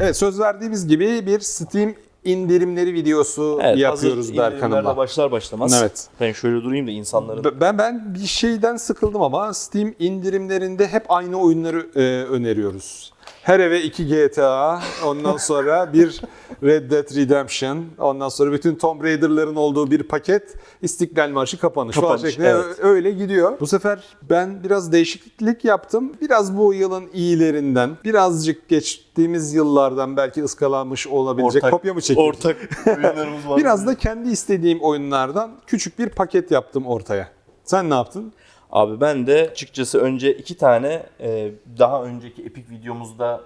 Evet söz verdiğimiz gibi bir Steam indirimleri videosu Evet, yapıyoruz hazır Berk indirimlerle Hanım'la. başlar başlamaz. Evet. Ben şöyle durayım da insanların Ben ben bir şeyden sıkıldım ama Steam indirimlerinde hep aynı oyunları e, öneriyoruz. Her eve 2 GTA, ondan sonra bir Red Dead Redemption, ondan sonra bütün Tomb Raider'ların olduğu bir paket İstiklal Marşı kapanış, falan Kapanış, şeklinde evet. öyle gidiyor. Bu sefer ben biraz değişiklik yaptım. Biraz bu yılın iyilerinden, birazcık geçtiğimiz yıllardan belki ıskalanmış olabilecek ortak, kopya mı çekiyoruz? ortak oyunlarımız var. Biraz da kendi istediğim oyunlardan küçük bir paket yaptım ortaya. Sen ne yaptın? Abi ben de açıkçası önce iki tane e, daha önceki Epic videomuzda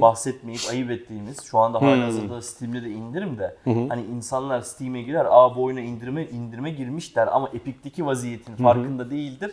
bahsetmeyip ayıp ettiğimiz şu anda halihazırda Steam'de de indirim de hani insanlar Steam'e girer aa bu oyuna indirime indirime girmiş der ama Epic'teki vaziyetin farkında değildir.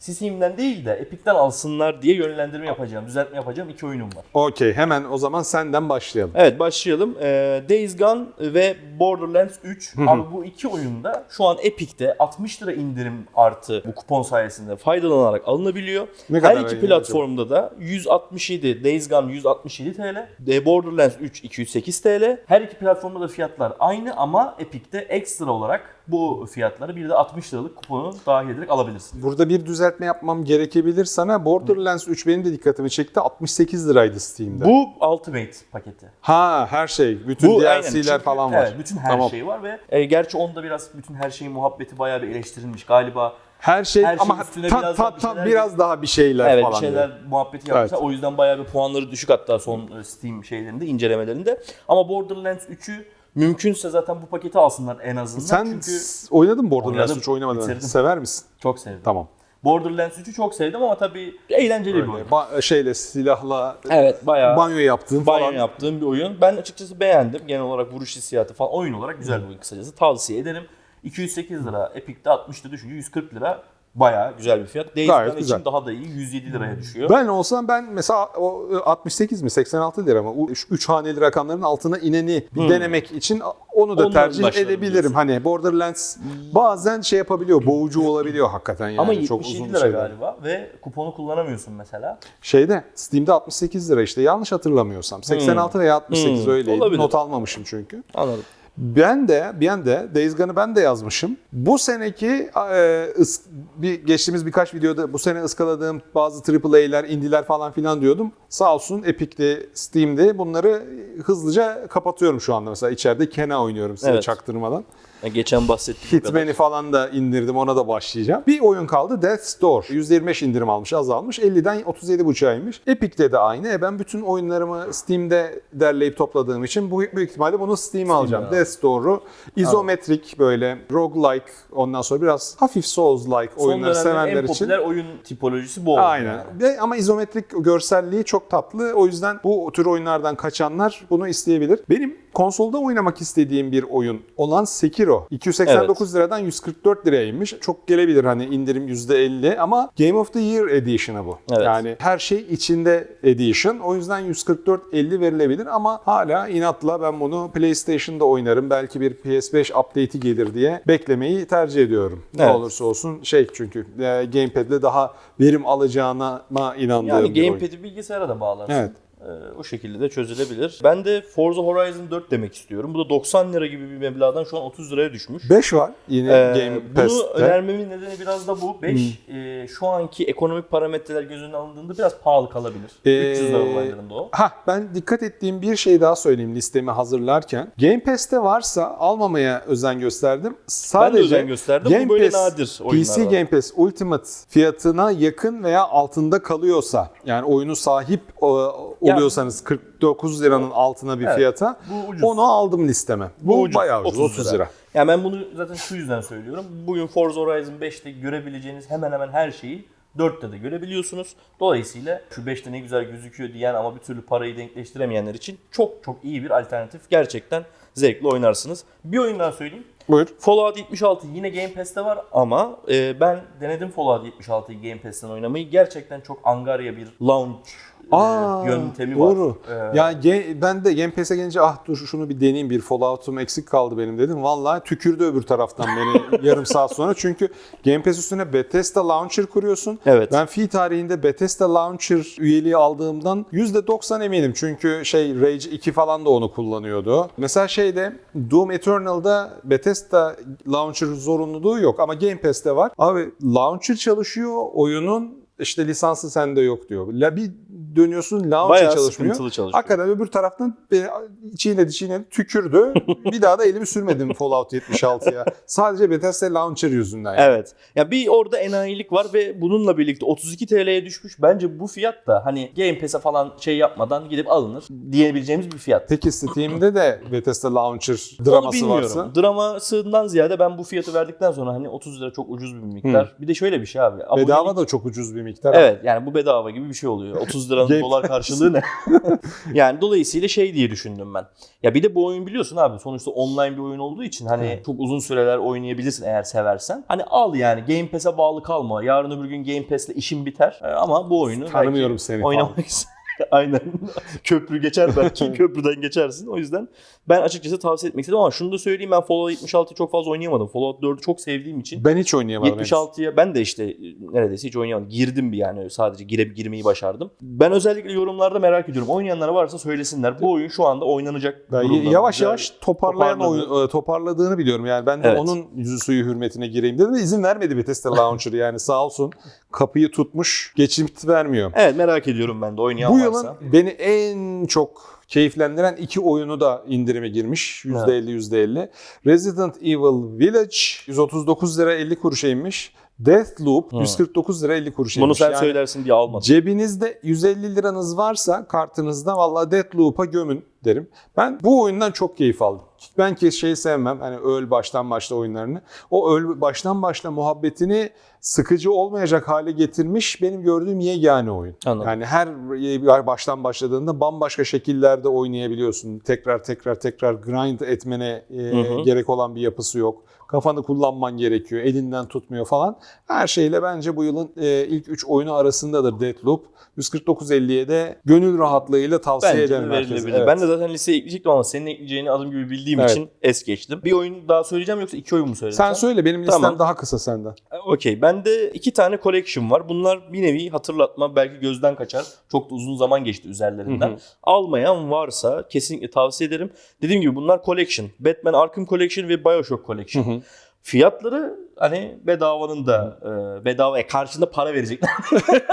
Steam'den değil de Epic'ten alsınlar diye yönlendirme yapacağım, düzeltme yapacağım iki oyunum var. Okey hemen o zaman senden başlayalım. Evet başlayalım. Ee, Days Gone ve Borderlands 3. Abi bu iki oyunda şu an Epic'te 60 lira indirim artı bu kupon sayesinde faydalanarak alınabiliyor. Ne Her kadar iki yani platformda da 167 Days Gone 167 TL, The Borderlands 3 208 TL. Her iki platformda da fiyatlar aynı ama Epic'te ekstra olarak bu fiyatları bir de 60 liralık kuponu dahil ederek alabilirsin. Burada bir düzeltme yapmam gerekebilir sana. Borderlands 3 benim de dikkatimi çekti. 68 liraydı Steam'de. Bu Ultimate paketi. ha her şey, bütün Bu DLC'ler çünkü- falan var. Evet, bütün her Tamam. şey var ve e, gerçi onda biraz bütün her şeyin muhabbeti bayağı bir eleştirilmiş galiba. Her şey Her şeyin ama üstüne biraz ta, daha bir biraz daha bir şeyler Evet falan. bir şeyler diyor. muhabbeti yapmışlar. Evet. O yüzden bayağı bir puanları düşük hatta son e, Steam şeylerinde, incelemelerinde. Ama Borderlands 3'ü mümkünse zaten bu paketi alsınlar en azından. Sen Çünkü oynadın mı Borderlands Oynadım, 3 oynamadın. bitirdim. Sever misin? çok sevdim. Tamam. Borderlands 3'ü çok sevdim ama tabii eğlenceli bir oyun. Ba- şeyle silahla Evet bayağı banyo yaptığın banyo falan. yaptığım bir oyun. Ben açıkçası beğendim. Genel olarak vuruş hissiyatı falan oyun olarak güzel bir oyun kısacası. Tavsiye ederim. 208 lira, Epic'te 60'ta düşünce 140 lira bayağı güzel bir fiyat. Days Gayet Gone güzel. için daha da iyi 107 liraya düşüyor. Ben olsam ben mesela o 68 mi 86 lira mı? 3 haneli rakamların altına ineni bir denemek için onu da Ondan tercih başlarım edebilirim. diyorsun. Hani Borderlands bazen şey yapabiliyor, boğucu olabiliyor hakikaten yani. Ama çok 77 uzun lira şeyler. galiba ve kuponu kullanamıyorsun mesela. Şeyde Steam'de 68 lira işte yanlış hatırlamıyorsam. 86 veya 68 Hmm. öyleydi. Olabilir. Not almamışım çünkü. Anladım. Ben de bir de Days Gone'ı ben de yazmışım. Bu seneki e, ıs- bir geçtiğimiz birkaç videoda bu sene ıskaladığım bazı AAA'ler, indiler falan filan diyordum. Sağ olsun Epic'te, Steam'de bunları hızlıca kapatıyorum şu anda. Mesela içeride Kena oynuyorum size Evet. çaktırmadan. Ya geçen bahsettiğim kadar. Hitman'i falan da indirdim ona da başlayacağım. Bir oyun kaldı Death's Door. %25 indirim almış azalmış. 50'den 37.5'a inmiş. Epic'te de aynı. E ben bütün oyunlarımı Steam'de derleyip topladığım için bu büyük ihtimalle bunu Steam'e alacağım. al. Death's Door'u izometrik böyle roguelike ondan sonra biraz hafif Souls-like Son oyunları sevenler en için. popüler oyun tipolojisi bu oldu. Aynen. yani. Ve ama izometrik görselliği çok tatlı. O yüzden bu tür oyunlardan kaçanlar bunu isteyebilir. Benim konsolda oynamak istediğim bir oyun olan Sekiro. 289 liradan 144 liraya inmiş. Çok gelebilir hani indirim %50 ama Game of the Year Edition'ı bu. Evet. Yani her şey içinde Edition. O yüzden 144.50 verilebilir ama hala inatla ben bunu PlayStation'da oynarım. Belki bir PS5 update'i gelir diye beklemeyi tercih ediyorum. Ne Evet. olursa olsun şey çünkü e, gamepad'le daha verim alacağına inandığım Yani bir oyun. gamepad'i bilgisayara da bağlarsın. Evet. Ee, o şekilde de çözülebilir. Ben de Forza Horizon 4 demek istiyorum. Bu da 90 lira gibi bir meblağdan şu an 30 liraya düşmüş. 5 var yine Ee, Game bunu Pass'te. önermemin nedeni biraz da bu. 5 şu anki ekonomik parametreler göz önüne alındığında biraz pahalı kalabilir. Ee, 300 lira olaylarında o. Ha ben dikkat ettiğim bir şey daha söyleyeyim listemi hazırlarken. Game Pass'te varsa almamaya özen gösterdim. Sadece özen gösterdim. Bu böyle nadir oyunlar PC var. Game Pass Ultimate fiyatına yakın veya altında kalıyorsa yani oyunu sahip e, oluyorsanız 49 liranın altına bir Evet, fiyata bu ucuz. onu aldım listeme. Bu, ucuz, bayağı ucuz 30 lira. Yani ben bunu zaten şu yüzden söylüyorum. Bugün Forza Horizon 5'te görebileceğiniz hemen hemen her şeyi 4'te de görebiliyorsunuz. Dolayısıyla şu 5'te ne güzel gözüküyor diyen ama bir türlü parayı denkleştiremeyenler için çok çok iyi bir alternatif. Gerçekten zevkli oynarsınız. Bir oyun daha söyleyeyim. Buyur. Fallout 76 yine Game Pass'te var ama e, ben denedim Fallout 76'yı Game Pass'ten oynamayı. Gerçekten çok angarya bir launch Aa, yöntemi doğru. var. Ee, Ya ge- ben de Game Pass'e gelince ah dur şunu bir deneyeyim bir Fallout'um eksik kaldı benim dedim. Vallahi tükürdü öbür taraftan beni yarım saat sonra. Çünkü Game Pass üstüne Bethesda Launcher kuruyorsun. Evet. Ben fi tarihinde Bethesda Launcher üyeliği aldığımdan %90 eminim. Çünkü şey Rage 2 falan da onu kullanıyordu. Mesela şeyde Doom Eternal'da Bethesda Launcher zorunluluğu yok ama Game Pass'te var. Abi Launcher çalışıyor oyunun işte lisansı sende yok diyor. La bir dönüyorsun launcher Bayağı çalışmıyor. sıkıntılı çalışıyor. Hakikaten öbür taraftan beni çiğnedi çiğnedi tükürdü. bir daha da elimi sürmedim Fallout 76'ya. Sadece Bethesda Launcher yüzünden. yani. Evet. Ya bir orada enayilik var ve bununla birlikte 32 TL'ye düşmüş. Bence bu fiyat da hani Game Pass'e falan şey yapmadan gidip alınır diyebileceğimiz bir fiyat. Peki Steam'de de Bethesda Launcher Onu draması bilmiyorum. varsa. Dramasından ziyade ben bu fiyatı verdikten sonra hani 30 lira çok ucuz bir miktar. Bir de şöyle bir şey abi. abonelik- Bedava da çok ucuz bir miktar. Evet yani bu bedava gibi bir şey oluyor. 30 liranın dolar karşılığı ne? yani dolayısıyla şey diye düşündüm ben. Ya bir de bu oyun biliyorsun abi sonuçta online bir oyun olduğu için hani Evet. çok uzun süreler oynayabilirsin eğer seversen. Hani al yani Game Pass'e bağlı kalma. Yarın öbür gün Game Pass'le işin biter. Ee, Ama bu oyunu Tanımıyorum seni oynamak Aynen. Köprü geçer belki. Köprüden geçersin. O yüzden ben açıkçası tavsiye etmek istedim ama şunu da söyleyeyim ben Fallout 76'yı çok fazla oynayamadım. Fallout 4'ü çok sevdiğim için Ben hiç oynayamadım. henüz. 76'ya ben de işte e, neredeyse hiç oynayamadım. Girdim bir yani sadece gire, girmeyi başardım. Ben özellikle yorumlarda merak ediyorum. Oynayanlar varsa söylesinler. Bu oyun şu anda oynanacak. Durumda. yavaş yavaş toparlayan toparladı. oyun, e, toparladığını biliyorum. Yani ben de Evet. onun yüzü suyu hürmetine gireyim dedim ve izin vermedi Bethesda Launcher yani sağ olsun kapıyı tutmuş geçit vermiyor. Evet merak ediyorum ben de oynayan Bu varsa. Yılın beni en çok keyiflendiren iki oyunu da indirime girmiş. %50 %50. Resident Evil Village 139 lira 50 kuruşa inmiş. Deathloop 149 lira 50 kuruşa Bunu sen Yani söylersin diye almadım. Cebinizde 150 liranız varsa kartınızda valla Deathloop'a gömün derim. Ben bu oyundan çok keyif aldım. Ben ki şeyi sevmem hani öl baştan başla oyunlarını. O öl baştan başla muhabbetini sıkıcı olmayacak hale getirmiş benim gördüğüm yegane oyun. Anladım. Yani her baştan başladığında bambaşka şekillerde oynayabiliyorsun. Tekrar tekrar tekrar grind etmene e, Hı hı. gerek gerek olan bir yapısı yok. Kafanı kullanman gerekiyor. Elinden tutmuyor falan. Her şeyle bence bu yılın e, ilk 3 oyunu arasındadır Deathloop. 149.50'ye de gönül rahatlığıyla tavsiye Bence de ederim herkese. Evet. Ben de zaten listeye ekleyecektim ama senin ekleyeceğini adım gibi bildiğim Evet. için es geçtim. Bir oyun daha söyleyeceğim yoksa iki oyun mu söyleyeceğim? Sen söyle benim listem Tamam. daha kısa senden. Okey. Bende iki tane collection var. Bunlar bir nevi hatırlatma belki gözden kaçar. Çok da uzun zaman geçti üzerlerinden. Hı hı. Almayan varsa kesinlikle tavsiye ederim. Dediğim gibi bunlar collection. Batman Arkham Collection ve Bioshock Collection. Hı hı. Fiyatları hani bedavanın da e, bedava e, karşında para verecekler.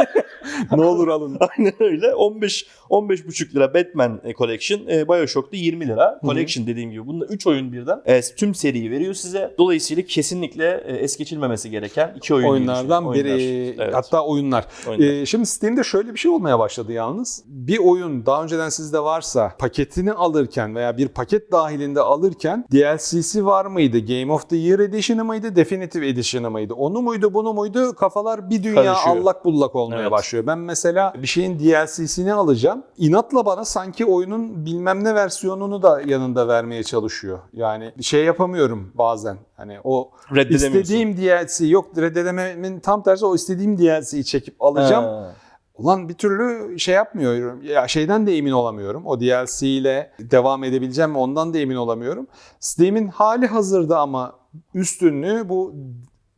ne olur alın. Aynen öyle. 15 15,5 lira Batman e, Collection, e, BioShock'ta 20 lira. Collection dediğim gibi. Bunda 3 oyun birden. E, tüm seriyi veriyor size. Dolayısıyla kesinlikle e, es geçilmemesi gereken iki oyun. Oyunlardan düşünüyorum. biri. Oyunlar. Evet. Hatta oyunlar. Oyunlar. Ee, şimdi Steam'de şöyle bir şey olmaya başladı yalnız. Bir oyun daha önceden sizde varsa paketini alırken veya bir paket dahilinde alırken DLC'si var mıydı? Game of the Year Edition'ı mıydı? Definitive Edition'ı mıydı? Onu muydu bunu muydu? Kafalar bir dünya Karışıyor. allak bullak olmaya Evet. başlıyor. Ben mesela bir şeyin DLC'sini alacağım. İnatla bana sanki oyunun bilmem ne versiyonunu da yanında vermeye çalışıyor. Yani şey yapamıyorum bazen. Hani o Reddedemiyorsun. istediğim DLC yok reddedememin tam tersi o istediğim DLC'yi çekip alacağım. Ha. Ulan bir türlü şey yapmıyorum. Ya şeyden de emin olamıyorum. O DLC ile devam edebileceğim mi ondan da emin olamıyorum. Steam'in hali hazırda ama üstünlüğü bu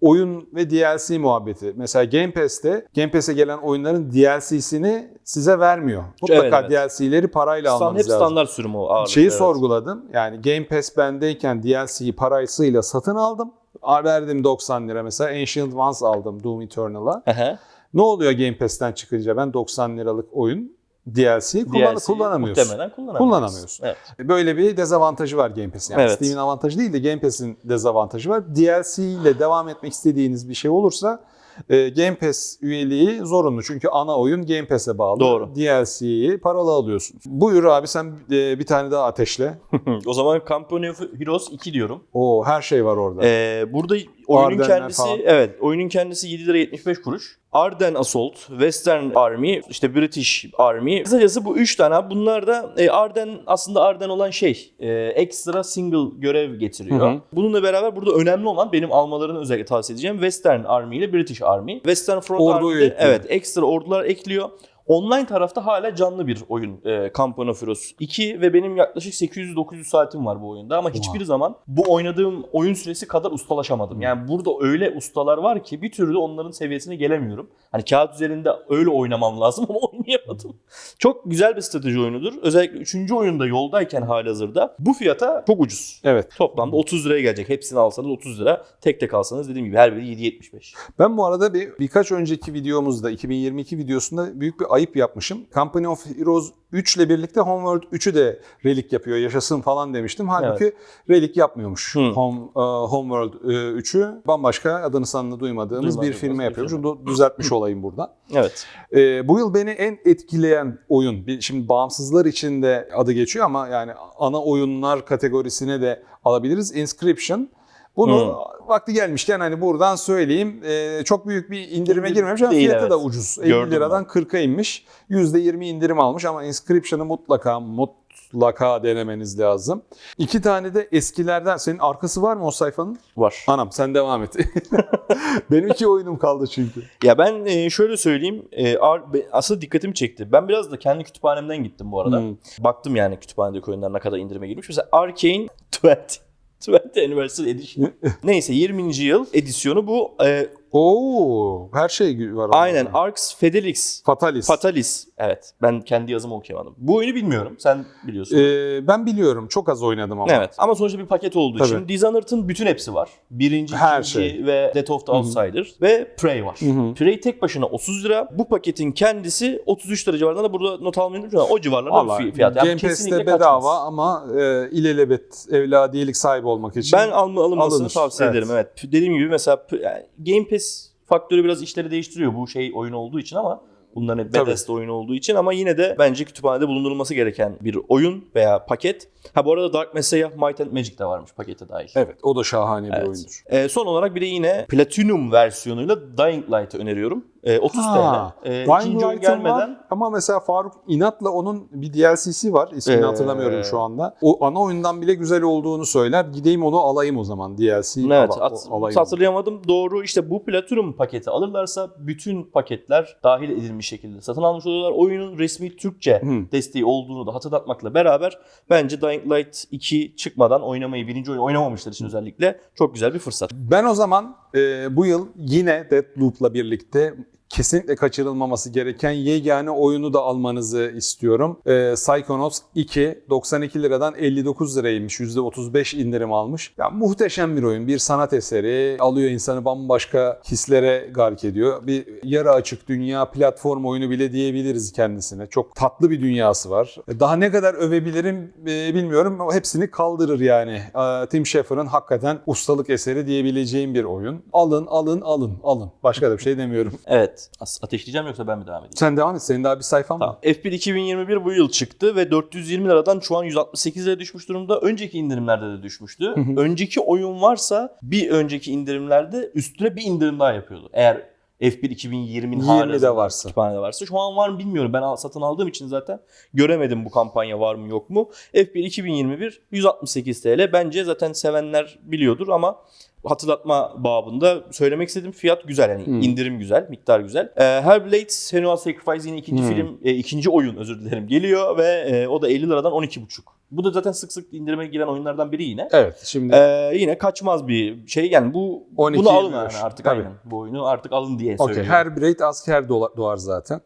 oyun ve DLC muhabbeti. Mesela Game Pass'te Game Pass'e gelen oyunların DLC'sini size vermiyor. Mutlaka Evet, evet. DLC'leri parayla Stan- almanız hep lazım. standart sürüm o ağırlıklı. Şeyi evet. sorguladım. Yani Game Pass bendeyken DLC'yi parasıyla satın aldım. Verdim 90 lira mesela. Ancient Ones aldım Doom Eternal'a. Ne oluyor Game Pass'ten çıkınca ben 90 liralık oyun DLC'yi kullan- DLC kullanamıyorsun. Muhtemelen kullanamıyorsun. Kullanamıyorsun. Evet. Böyle bir dezavantajı var Game Pass'in. Yani Evet. Steam'in avantajı değil de Game Pass'in dezavantajı var. DLC ile devam etmek istediğiniz bir şey olursa e, Game Pass üyeliği zorunlu. Çünkü ana oyun Game Pass'e bağlı. Doğru. DLC'yi paralı alıyorsun. Buyur abi sen e, bir tane daha ateşle. o zaman Company of Heroes 2 diyorum. O her şey var orada. Ee, burada oyunun Ardenner kendisi falan. evet oyunun kendisi 7 lira 75 kuruş. Arden Assault, Western Army, işte British Army. Kısacası bu 3 tane. Bunlar da e, Arden aslında Arden olan şey e, ekstra single görev getiriyor. Hı hı. Bununla beraber burada önemli olan benim almalarını özellikle tavsiye edeceğim. Western Army ile British Army. Western Front Ordu ekliyor. evet ekstra ordular ekliyor. Online tarafta hala canlı bir oyun e, Campano Feroz 2 ve benim yaklaşık 800-900 saatim var bu oyunda ama hiçbir zaman bu oynadığım oyun süresi kadar ustalaşamadım. Yani burada öyle ustalar var ki bir türlü onların seviyesine gelemiyorum. Hani kağıt üzerinde öyle oynamam lazım ama oynayamadım. Çok güzel bir strateji oyunudur. Özellikle 3. oyunda yoldayken halihazırda bu fiyata çok ucuz. Evet. Toplamda 30 liraya gelecek. Hepsini alsanız 30 lira. Tek tek alsanız dediğim gibi her biri 7.75. Ben bu arada bir birkaç önceki videomuzda 2022 videosunda büyük bir ayıp yapmışım. Company of Heroes 3 ile birlikte Homeworld 3'ü de relik yapıyor yaşasın falan demiştim. Halbuki relik yapmıyormuş. Hı. Home, e, Homeworld e, 3'ü bambaşka adını sanını duymadığımız bir firma bir firma. Bunu düzeltmiş olayım burada. Evet. E, bu yıl beni en etkileyen oyun, şimdi bağımsızlar için de adı geçiyor ama yani ana oyunlar kategorisine de alabiliriz. Inscription. Bunu vakti gelmişken hani buradan söyleyeyim. E, çok büyük bir indirime İndirim girmemiş ama değil, fiyatı evet. da ucuz. 50 Gördüm liradan 40'a inmiş. %20 indirim almış ama Inscription'ı mutlaka mutlaka denemeniz lazım. İki tane de eskilerden. Senin arkası var mı o sayfanın? Var. Anam sen devam et. Benim iki oyunum kaldı çünkü. Ya ben e, şöyle söyleyeyim. e, Aslında dikkatimi çekti. Ben biraz da kendi kütüphanemden gittim bu arada. Hmm. Baktım yani kütüphanedeki oyunlar ne kadar indirime girmiş. Mesela Arcane 20. 20 Anniversary Edition. Neyse 20. yıl edisyonu bu. E, Oo, her şey var. aynen orada. Arx Fidelix Fatalis. Fatalis. Evet. Ben kendi yazımı okuyamadım. Bu oyunu bilmiyorum. Sen biliyorsun. Ee, ben biliyorum. Çok az oynadım ama. Evet. Ama sonuçta bir paket olduğu Tabii. için Dishonored'ın bütün hepsi var. Birinci, Her ikinci şey. ve Death of the Outsider ve Prey var. hı. Prey tek başına 30 lira. Bu paketin kendisi 33 lira civarında. Burada not unutmayın. O civarlarda Vallahi bir fiyat. Yani Game Pass'te bedava kaçmaz. ama e, ilelebet evladiyelik sahibi olmak için. Ben alma, alınmasını Alınır, tavsiye evet. ederim. Evet. Dediğim gibi mesela yani Game Pass faktörü biraz işleri değiştiriyor bu şey oyun olduğu için ama bunların hep Tabii. Bethesda oyunu olduğu için ama yine de bence kütüphanede bulundurulması gereken bir oyun veya paket. Ha bu arada Dark Messiah Might and Magic de varmış pakete dahil. Evet, o da şahane bir Evet. oyundur. Ee, son olarak bir de yine Platinum versiyonuyla Dying Light'ı öneriyorum. Ee, 30 Ha, TL. Ee, Dying Light'ın gelmeden var ama mesela Faruk inatla onun bir DLC'si var. İsmini Ee, hatırlamıyorum şu anda. O ana oyundan bile güzel olduğunu söyler. Gideyim onu alayım o zaman DLC. Evet, ala- at- alayım. hatırlayamadım. Doğru işte bu Platinum paketi alırlarsa bütün paketler dahil edilmiş şekilde satın almış oluyorlar. Oyunun resmi Türkçe Hı. desteği olduğunu da hatırlatmakla beraber bence Dying Light 2 çıkmadan oynamayı, birinci oyunu oynamamışlar için özellikle çok güzel bir fırsat. Ben o zaman e, bu yıl yine Deathloop'la birlikte kesinlikle kaçırılmaması gereken yegane oyunu da almanızı istiyorum. E, Psychonauts 2 92 liradan 59 liraymış. %35 indirim almış. Ya muhteşem bir oyun. Bir sanat eseri. Alıyor insanı bambaşka hislere gark ediyor. Bir yarı açık dünya platform oyunu bile diyebiliriz kendisine. Çok tatlı bir dünyası var. Daha ne kadar övebilirim e, bilmiyorum hepsini kaldırır yani. E, Tim Schafer'ın hakikaten ustalık eseri diyebileceğim bir oyun. Alın, alın, alın, alın. Başka da bir şey demiyorum. Evet. Ateşleyeceğim yoksa ben mi devam edeyim? Sen devam et. Senin daha bir sayfan Tamam. var. F1 2021 bu yıl çıktı ve 420 liradan şu an 168 liraya düşmüş durumda. Önceki indirimlerde de düşmüştü. önceki oyun varsa bir önceki indirimlerde üstüne bir indirim daha yapıyordu. Eğer F1 2020'nin 20'de halihazırda varsa. kütüphanede varsa. Şu an var mı bilmiyorum. Ben satın aldığım için zaten göremedim bu kampanya var mı yok mu. F1 2021 168 TL. Bence zaten sevenler biliyordur ama hatırlatma babında söylemek istediğim fiyat güzel yani Hmm. indirim güzel, miktar güzel. Ee, Hellblade Senua's Sacrifice yine ikinci Hmm. film, e, ikinci oyun özür dilerim geliyor ve e, o da 50 liradan 12,5. Bu da zaten sık sık indirime giren oyunlardan biri yine. Evet. Şimdi Ee, yine kaçmaz bir şey yani bu 12 bunu alın yani artık Tabii. aynen. Bu oyunu artık alın diye söylüyorum. Her birey asker dola- doğar zaten.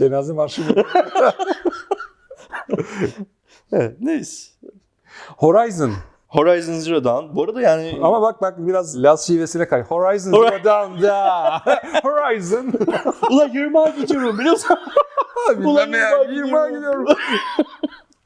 Cenaze marşı mı? evet, neyse. Horizon. Horizon Zero Dawn. Bu arada yani Ama bak bak biraz Laz şivesine kay. Horizon Hor- Zero Dawn da. Horizon. ulan 20'a gidiyorum biliyorsun. Bilmem ne ya. Ulan, 20'a gidiyorum.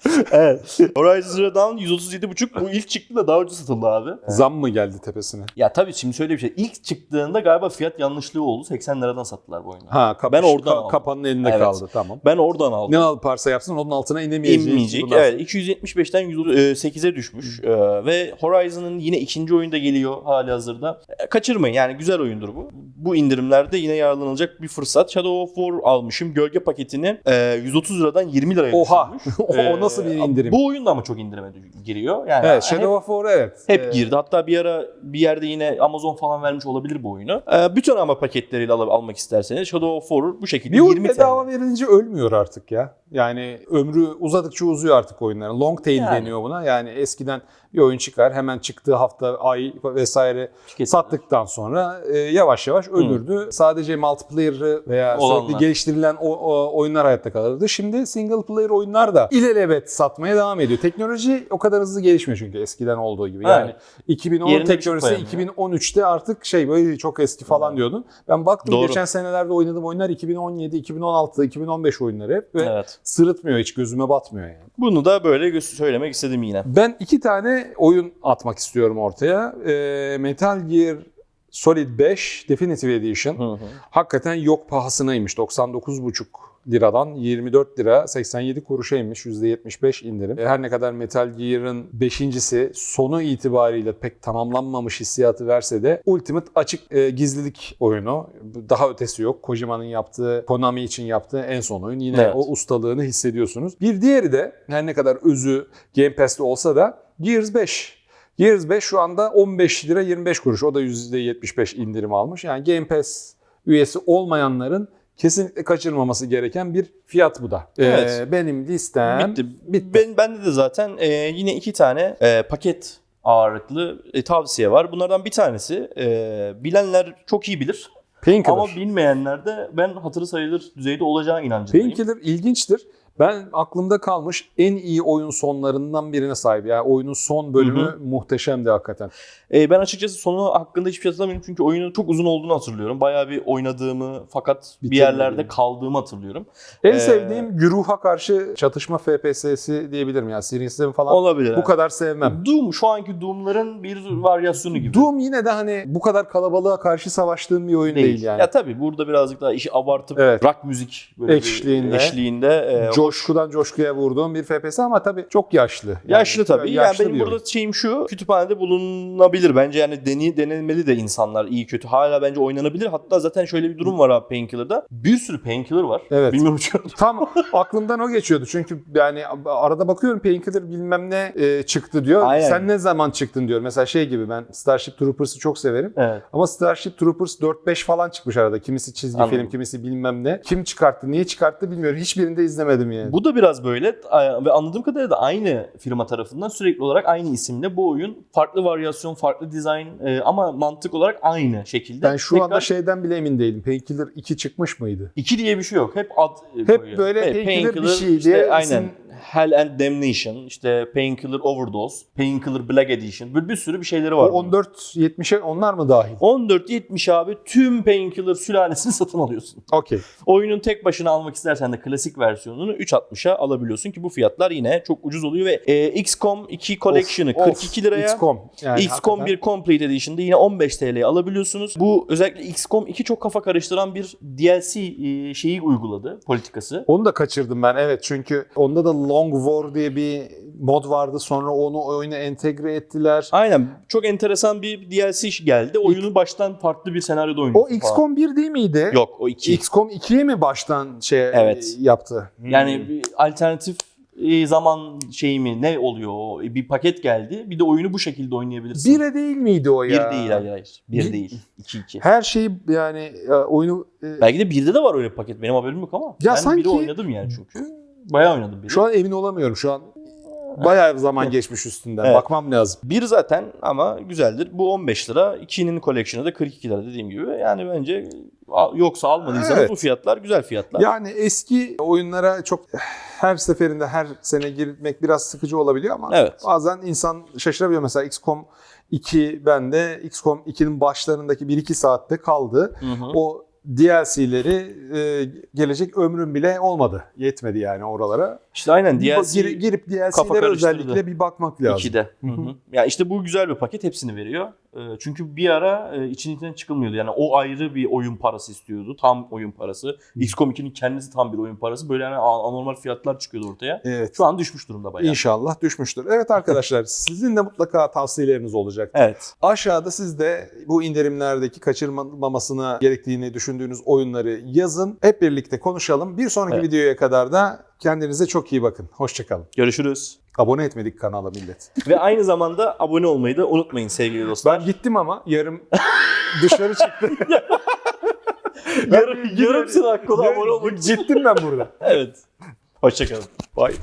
evet. Horizon Zero Dawn 137.5 bu ilk çıktı da daha önce satıldı abi. Zam mı geldi tepesine? Ya tabii şimdi şöyle bir şey. İlk çıktığında galiba fiyat yanlışlığı oldu. 80 liradan sattılar bu oyunu. Ha, kapış, Ben oradan ka- aldım. kapanın elinde Evet. kaldı tamam. Ben oradan aldım. Ne yaparsa yapsın onun altına inemeyecek. İnmeyecek. Evet 275'ten 108'e düşmüş. Ee, ve Horizon'ın yine ikinci oyunda geliyor hali hazırda. Ee, kaçırmayın yani güzel oyundur bu. Bu indirimlerde yine yararlanılacak bir fırsat. Shadow of War almışım. Gölge paketini e, 130 liradan 20 liraya Oha! düşürmüş. O Ee, sonra- nasıl bir indirim? Bu oyun da ama çok indirime giriyor. Yani Evet hep- Shadow of War evet. hep Ee, girdi. Hatta bir ara bir yerde yine Amazon falan vermiş olabilir bu oyunu. Ee, bütün ama paketleriyle al- almak isterseniz Shadow of War bu şekilde Bir oyun 20 bedava TL. verilince ölmüyor artık ya. Yani ömrü uzadıkça uzuyor artık oyunların. Long tail Yani. deniyor buna. Yani eskiden bir oyun çıkar hemen çıktığı hafta, ay vesaire Tüketilir. sattıktan sonra e, yavaş yavaş ölürdü. Sadece multiplayer'ı veya Olanlar. sürekli geliştirilen o, o oyunlar hayatta kalırdı. Şimdi single player oyunlar da ilelebet satmaya devam ediyor. Teknoloji o kadar hızlı gelişmiyor çünkü eskiden olduğu gibi. Yani Evet. 2010 Yerine teknolojisi ışık koyamıyor. 2013'te artık şey böyle çok eski falan diyordun. Ben baktım Doğru. geçen senelerde oynadığım oyunlar 2017, 2016, 2015 oyunları hep ve Evet. Sırıtmıyor hiç gözüme batmıyor yani. Bunu da böyle söylemek istedim yine. Ben iki tane oyun atmak istiyorum ortaya. Ee, Metal Gear Solid 5 Definitive Edition. Hı hı. Hakikaten yok pahasınaymış. 99,5 liradan 24 lira 87 kuruşa inmiş. %75 indirim. Her ne kadar Metal Gear'ın beşincisi sonu itibariyle pek tamamlanmamış hissiyatı verse de Ultimate açık e, gizlilik oyunu. Daha ötesi yok. Kojima'nın yaptığı, Konami için yaptığı en son oyun. Yine Evet. o ustalığını hissediyorsunuz. Bir diğeri de her ne kadar özü Game Pass'te olsa da Gears 5. Gears 5 şu anda 15 lira 25 kuruş. O da %75 indirim almış. Yani Game Pass üyesi olmayanların kesinlikle kaçırmaması gereken bir fiyat bu da. Evet. Ee, benim listem Bitti. bitti. Ben, bende de zaten e, yine iki tane e, paket ağırlıklı e, tavsiye var. Bunlardan bir tanesi e, bilenler çok iyi bilir. Painkiller. Ama bilmeyenler de ben hatırı sayılır düzeyde olacağı inancındayım. Painkiller ilginçtir. Ben aklımda kalmış en iyi oyun sonlarından birine sahip. Yani oyunun son bölümü Hı muhteşemdi hakikaten. E, ben açıkçası sonu hakkında hiçbir şey hatırlamıyorum çünkü oyunun çok uzun olduğunu hatırlıyorum. Bayağı bir oynadığımı fakat bir Bitirmedim. yerlerde kaldığımı hatırlıyorum. En Ee, sevdiğim güruha karşı çatışma FPS'si diyebilirim. Yani Serious Sam falan Olabilir. bu kadar sevmem. Doom şu anki Doom'ların bir varyasyonu gibi. Doom yine de hani bu kadar kalabalığa karşı savaştığım bir oyun değil, yani. Ya tabii burada birazcık daha işi abartıp Evet. rock müzik böyle bir Eşliğinde. eşliğinde e, Coşkudan coşkuya vurduğum bir FPS ama tabii çok yaşlı. Yani Yaşlı tabii. Yani yaşlı benim bir burada şeyim şu. Kütüphanede bulunabilir. Bence yani deni, denenmeli de insanlar iyi kötü. Hala bence oynanabilir. Hatta zaten şöyle bir durum var abi Painkiller'da. Bir sürü Painkiller var. Evet. Bilmiyorum Tam aklımdan o geçiyordu. Çünkü yani arada bakıyorum Painkiller bilmem ne e, çıktı diyor. Aynen. Sen ne zaman çıktın diyor. Mesela şey gibi ben Starship Troopers'ı çok severim. Evet. Ama Starship Troopers 4-5 falan çıkmış arada. Kimisi çizgi Anladım. film, kimisi bilmem ne. Kim çıkarttı, niye çıkarttı bilmiyorum. Hiçbirinde izlemedim yani. Bu da biraz böyle ve anladığım kadarıyla da aynı firma tarafından sürekli olarak aynı isimle bu oyun farklı varyasyon, farklı dizayn e, ama mantık olarak aynı şekilde. ben şu Tekrar- anda şeyden bile emin değilim. Painkiller 2 çıkmış mıydı? İki diye bir şey yok. Hep ad e, Hep koyuyor. böyle Evet, Painkiller bir şey işte diye aynen. isim- Hell and Damnation, işte Painkiller Overdose, Painkiller Black Edition. Böyle bir sürü bir şeyleri var. O 14-70'e onlar mı dahil? 14.70 abi tüm Painkiller sülalesini satın alıyorsun. Okey. Oyunun tek başına almak istersen de klasik versiyonunu 3.60'a alabiliyorsun ki bu fiyatlar yine çok ucuz oluyor ve e, XCOM 2 Collection'ı Of, of. 42 liraya XCOM. Yani XCOM hakikaten. 1 Complete Edition'da yine 15 TL'ye alabiliyorsunuz. Bu özellikle XCOM 2 çok kafa karıştıran bir DLC e, şeyi uyguladı, politikası. Onu da kaçırdım ben evet çünkü onda da Long War diye bir mod vardı sonra onu oyuna entegre ettiler. Aynen. Çok enteresan bir DLC geldi. Oyunu baştan farklı bir senaryoda O oynuyorsun falan. XCOM 1 değil miydi? Yok o 2. XCOM 2'ye mi baştan şey Evet. yaptı? Yani bir alternatif e, zaman şeyi mi ne oluyor o bir paket geldi. Bir de oyunu bu şekilde oynayabilirsin. Bire değil miydi o Bir ya? değil hayır hayır. Bir Bir- değil. 2 2. Her şeyi yani e, oyunu e, Belki de birde de var öyle bir paket. Benim haberim yok ama. Ya ben sanki- biri oynadım yani çünkü. Bayağı oynadım biri. şu an emin olamıyorum. Şu an bayağı zaman geçmiş üstünden. Evet. Bakmam lazım. Bir zaten ama güzeldir. Bu 15 lira. 2'nin collection'ı da 42 lira dediğim gibi. Yani bence yoksa almadıysanız Evet. bu fiyatlar güzel fiyatlar. Yani eski oyunlara çok her seferinde her sene girmek biraz sıkıcı olabiliyor ama Evet. bazen insan şaşırabiliyor. Mesela XCOM 2 bende XCOM 2'nin başlarındaki 1-2 saatte kaldı. Hı hı. O DLC'leri e, gelecek ömrüm bile olmadı. Yetmedi yani oralara. İşte aynen DLC gir- girip kafa DLC'lere özellikle bir bakmak lazım. 2'de. Hı hı. Ya işte bu güzel bir paket hepsini veriyor. Ee, Çünkü bir ara e, için içinden çıkılmıyordu. Yani o ayrı bir oyun parası istiyordu. Tam oyun parası. XCOM 2'nin kendisi tam bir oyun parası. Böyle yani anormal fiyatlar çıkıyordu ortaya. Evet. Şu an düşmüş durumda bayağı. İnşallah düşmüştür. Evet arkadaşlar sizin de mutlaka tavsiyeleriniz olacak. Evet. Aşağıda siz de bu indirimlerdeki kaçırmamasına gerektiğini düşündüğünüz oyunları yazın. Hep birlikte konuşalım. Bir sonraki Evet. videoya kadar da kendinize çok iyi bakın. Hoşçakalın. Görüşürüz. Abone etmedik kanala millet. Ve aynı zamanda abone olmayı da unutmayın sevgili dostlar. Ben gittim ama yarım dışarı çıktı. yarım, yarım saat kala abone olmak için. Gittim ben burada. Evet. Hoşçakalın. Bye.